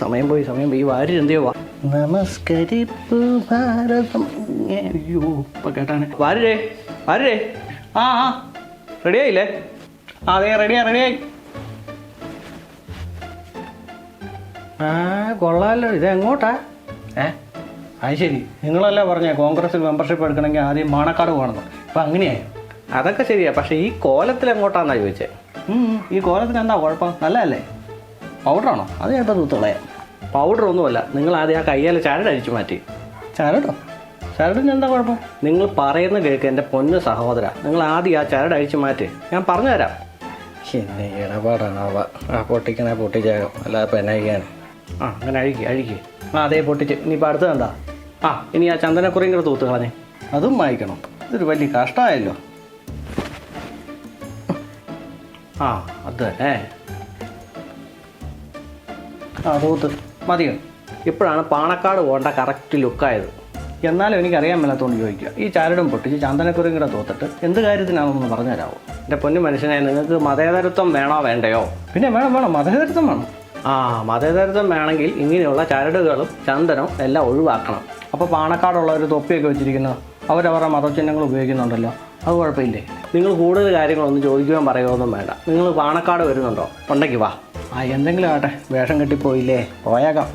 സമയം പോയി സമയം പോയി. വാരി എന്തിയോ വാ. നമസ്കരിപ്പ് ഭാരതം. അയ്യോ ഇപ്പൊ കേട്ടാണ്. വാരേ വാരേ ആ ആ. റെഡിയായില്ലേ? ആ അതെ റെഡിയാ റെഡിയായി. ആ കൊള്ളാമല്ലോ ഇത് എങ്ങോട്ടാ? ഏ? അത് ശരി. നിങ്ങളല്ലേ പറഞ്ഞേ കോൺഗ്രസിൽ മെമ്പർഷിപ്പ് എടുക്കണമെങ്കിൽ ആദ്യം മാണക്കാട് പോകണം. ഇപ്പം അങ്ങനെയായി അതൊക്കെ ശരിയാ. പക്ഷേ ഈ കോലത്തിൽ എങ്ങോട്ടാന്നാ ചോദിച്ചേ? ഈ കോലത്തിന് എന്താ കുഴപ്പം? നല്ലതല്ലേ? പൗഡറാണോ അത് ഞാൻ ഇപ്പം തൂത്തുകളയാം. പൗഡർ ഒന്നുമല്ല. നിങ്ങൾ ആദ്യം ആ കയ്യാലെ ചരട് അഴിച്ചു മാറ്റി. ചരടോ? ചരടിന് എന്താ കുഴപ്പം? നിങ്ങൾ പറയുന്ന കേൾക്ക് എന്റെ പൊന്ന് സഹോദര. നിങ്ങൾ ആദ്യം ആ ചരട് അഴിച്ചു മാറ്റി. ഞാൻ പറഞ്ഞു പറഞ്ഞുതരാം എന്നെ ഇടപാടാണാവ ആ പൊട്ടിക്കണേ പൊട്ടിച്ചേക്കാം. അല്ലാതെ ചെയ്യാൻ ആ അങ്ങനെ അഴുകി അഴുകി. ആ അതേ പൊട്ടിച്ച്. ഇനിയിപ്പോൾ അടുത്ത് കണ്ടാ ആ ഇനി ആ ചന്ദനക്കുറിയും കൂടെ തൂത്ത് കളഞ്ഞേ. അതും വായിക്കണം. ഇതൊരു വലിയ കഷ്ടമായല്ലോ ആ അത് തന്നെ. ആ തൂത്ത്. മതിയോ? ഇപ്പോഴാണ് പാണക്കാട് പോകേണ്ട കറക്റ്റ് ലുക്കായത് എന്നാലും എനിക്കറിയാൻ മേലാത്തോണ്ട് ചോദിക്കുക. ഈ ചാരടും പൊട്ടിച്ച് ചാന്തനക്കുറിയും കൂടെ തോത്തിട്ട് എന്ത് കാര്യത്തിനാണെന്ന് പറഞ്ഞു തരാമോ എന്റെ പൊന്നു മനുഷ്യനെ നിങ്ങൾക്ക് മതേതരത്വം വേണോ വേണ്ടയോ? പിന്നെ വേണം വേണം. മതേതരത്വം വേണം. ആ മതേതരത്വം വേണമെങ്കിൽ ഇങ്ങനെയുള്ള ചരടുകളും ചന്ദനവും എല്ലാം ഒഴിവാക്കണം. അപ്പോൾ പാണക്കാടുള്ള ഒരു തൊപ്പിയൊക്കെ വെച്ചിരിക്കുന്നു. അവരവരുടെ മതചിഹ്നങ്ങൾ ഉപയോഗിക്കുന്നുണ്ടല്ലോ. അത് കുഴപ്പമില്ലേ? നിങ്ങൾ കൂടുതൽ കാര്യങ്ങളൊന്നും ചോദിക്കുകയും പറയുകയൊന്നും വേണ്ട. നിങ്ങൾ പാണക്കാട് വരുന്നുണ്ടോ? ഉണ്ടെങ്കിൽ വാ. ആ എന്തെങ്കിലും ആട്ടെ വേഷം കെട്ടിപ്പോയില്ലേ പോയേക്കാം.